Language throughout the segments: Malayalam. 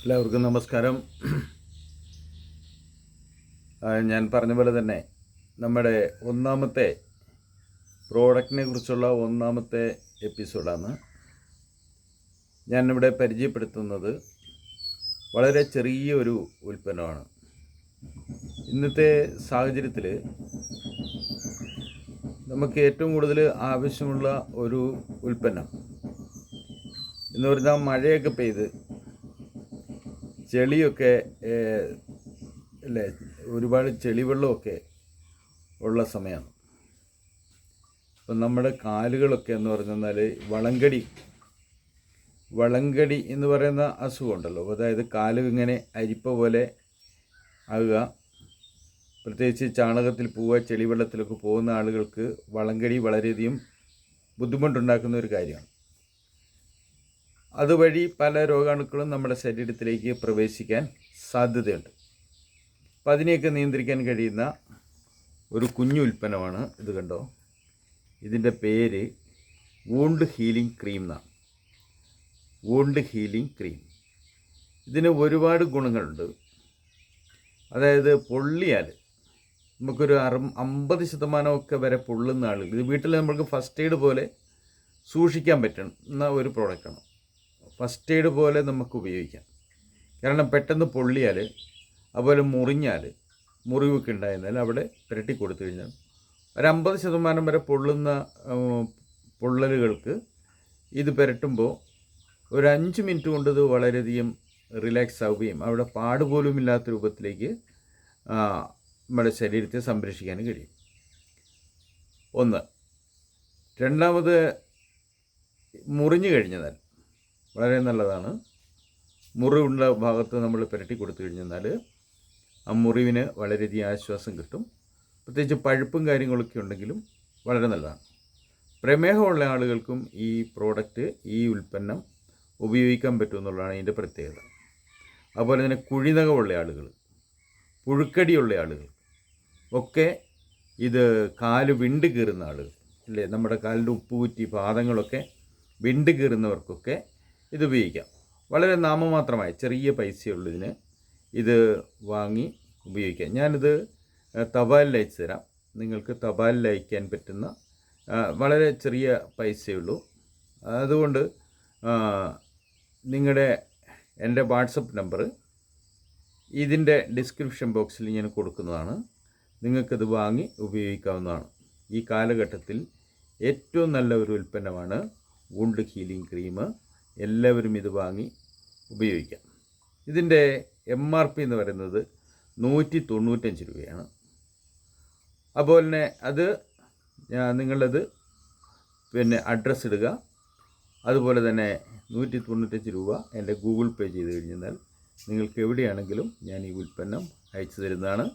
എല്ലാവർക്കും നമസ്കാരം. ഞാൻ പറഞ്ഞ പോലെ തന്നെ നമ്മുടെ ഒന്നാമത്തെ പ്രോഡക്റ്റിനെ കുറിച്ചുള്ള ഒന്നാമത്തെ എപ്പിസോഡാണ്. ഞാനിവിടെ പരിചയപ്പെടുത്തുന്നത് വളരെ ചെറിയ ഒരു ഉൽപ്പന്നമാണ്. ഇന്നത്തെ സാഹചര്യത്തിൽ നമുക്ക് ഏറ്റവും കൂടുതൽ ആവശ്യമുള്ള ഒരു ഉൽപ്പന്നം എന്ന് പറഞ്ഞാൽ മഴയൊക്കെ പെയ്ത് ചെളിയൊക്കെ അല്ലേ ഒരുപാട് ചെളിവെള്ളമൊക്കെ ഉള്ള സമയമാണ്. അപ്പം നമ്മുടെ കാലുകളൊക്കെ എന്ന് പറഞ്ഞാൽ വളങ്കടി വളങ്കടി എന്ന് പറയുന്ന അസുഖമുണ്ടല്ലോ. അതായത് കാൽ ഇങ്ങനെ അരിപ്പ പോലെ ആകുക. പ്രത്യേകിച്ച് ചാണകത്തിൽ പോവുക ചെളിവെള്ളത്തിലൊക്കെ പോകുന്ന ആളുകൾക്ക് വളങ്കടി വളരെയധികം ബുദ്ധിമുട്ടുണ്ടാക്കുന്ന ഒരു കാര്യമാണ്. അതുവഴി പല രോഗാണുക്കളും നമ്മുടെ ശരീരത്തിലേക്ക് പ്രവേശിക്കാൻ സാധ്യതയുണ്ട്. അപ്പം അതിനെയൊക്കെ നിയന്ത്രിക്കാൻ കഴിയുന്ന ഒരു കുഞ്ഞു ഉൽപ്പന്നമാണ് ഇത് കണ്ടോ? ഇതിന്റെ പേര് വൂണ്ട് ഹീലിംഗ് ക്രീം എന്നാണ്. വൂണ്ട് ഹീലിംഗ് ക്രീം ഇതിന് ഒരുപാട് ഗുണങ്ങളുണ്ട്. അതായത് പൊള്ളിയാൽ നമുക്കൊരു അറു അമ്പത് ശതമാനമൊക്കെ വരെ പൊള്ളുന്ന ആളുകൾ ഇത് വീട്ടിൽ നമുക്ക് ഫസ്റ്റ് എയ്ഡ് പോലെ സൂക്ഷിക്കാൻ പറ്റുന്ന ഒരു പ്രോഡക്റ്റാണ് ഫസ്റ്റ് എയ്ഡ് പോലെ നമുക്ക് ഉപയോഗിക്കാം. കാരണം പെട്ടെന്ന് പൊള്ളിയാൽ അതുപോലെ മുറിഞ്ഞാൽ മുറിവൊക്കെ ഉണ്ടായിരുന്നാൽ അവിടെ പുരട്ടി കൊടുത്തു കഴിഞ്ഞാൽ ഒരു അമ്പത് ശതമാനം വരെ പൊള്ളുന്ന പൊള്ളലുകൾക്ക് ഇത് പുരട്ടുമ്പോൾ ഒരു അഞ്ച് മിനിറ്റ് കൊണ്ട് ഇത് വളരെയധികം റിലാക്സ് ആവുകയും അവിടെ പാട് ഇല്ലാത്ത രൂപത്തിലേക്ക് നമ്മുടെ ശരീരത്തെ സംരക്ഷിക്കാൻ കഴിയും. ഒന്ന്. രണ്ടാമത് മുറിഞ്ഞു കഴിഞ്ഞാൽ വളരെ നല്ലതാണ്. മുറിവുള്ള ഭാഗത്ത് നമ്മൾ പുരട്ടി കൊടുത്തു കഴിഞ്ഞാൽ ആ മുറിവിന് വളരെയധികം ആശ്വാസം കിട്ടും. പ്രത്യേകിച്ച് പഴുപ്പും കാര്യങ്ങളൊക്കെ ഉണ്ടെങ്കിലും വളരെ നല്ലതാണ്. പ്രമേഹമുള്ള ആളുകൾക്കും ഈ പ്രോഡക്റ്റ് ഈ ഉൽപ്പന്നം ഉപയോഗിക്കാൻ പറ്റുമെന്നുള്ളതാണ് ഇതിന്റെ പ്രത്യേകത. അതുപോലെ തന്നെ കുഴിനകമുള്ള ആളുകൾ പുഴുക്കടിയുള്ള ആളുകൾ ഒക്കെ ഇത് കാൽ വിണ്ട് കീറുന്ന ആളുകൾ അല്ലേ? നമ്മുടെ കാലിന്റെ ഉപ്പുകുറ്റി പാദങ്ങളൊക്കെ വിണ്ട് കീറുന്നവർക്കൊക്കെ ഇത് ഉപയോഗിക്കാം. വളരെ നാമമാത്രമായി ചെറിയ പൈസയുള്ളതിന് ഇത് വാങ്ങി ഉപയോഗിക്കാം. ഞാനിത് തപാലിൽ അയച്ചു തരാം. നിങ്ങൾക്ക് തപാലിൽ അയക്കാൻ പറ്റുന്ന വളരെ ചെറിയ പൈസയുള്ളൂ അതുകൊണ്ട് നിങ്ങളുടെ എന്റെ വാട്സപ്പ് നമ്പർ ഇതിന്റെ ഡിസ്ക്രിപ്ഷൻ ബോക്സിൽ ഞാൻ കൊടുക്കുന്നതാണ്. നിങ്ങൾക്കത് വാങ്ങി ഉപയോഗിക്കാവുന്നതാണ്. ഈ കാലഘട്ടത്തിൽ ഏറ്റവും നല്ല ഒരു ഉൽപ്പന്നമാണ് വൂണ്ട് ഹീലിംഗ് ക്രീം എല്ലാവരും ഇത് വാങ്ങി ഉപയോഗിക്കാം. ഇതിന്റെ എം ആർ പി എന്ന് പറയുന്നത് നൂറ്റി തൊണ്ണൂറ്റഞ്ച് രൂപയാണ്. അതുപോലെ തന്നെ അത് നിങ്ങളത് പിന്നെ അഡ്രസ്സ് ഇടുക. അതുപോലെ തന്നെ നൂറ്റി തൊണ്ണൂറ്റഞ്ച് രൂപ എന്റെ ഗൂഗിൾ പേ ചെയ്ത് കഴിഞ്ഞാൽ നിങ്ങൾക്ക് എവിടെയാണെങ്കിലും ഞാൻ ഈ ഉൽപ്പന്നം അയച്ചു തരുന്നതാണ്.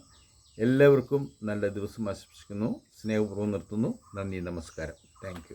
എല്ലാവർക്കും നല്ല ദിവസം ആശംസിക്കുന്നു. സ്നേഹപൂർവം നിർത്തുന്നു. നന്ദി നമസ്കാരം. താങ്ക്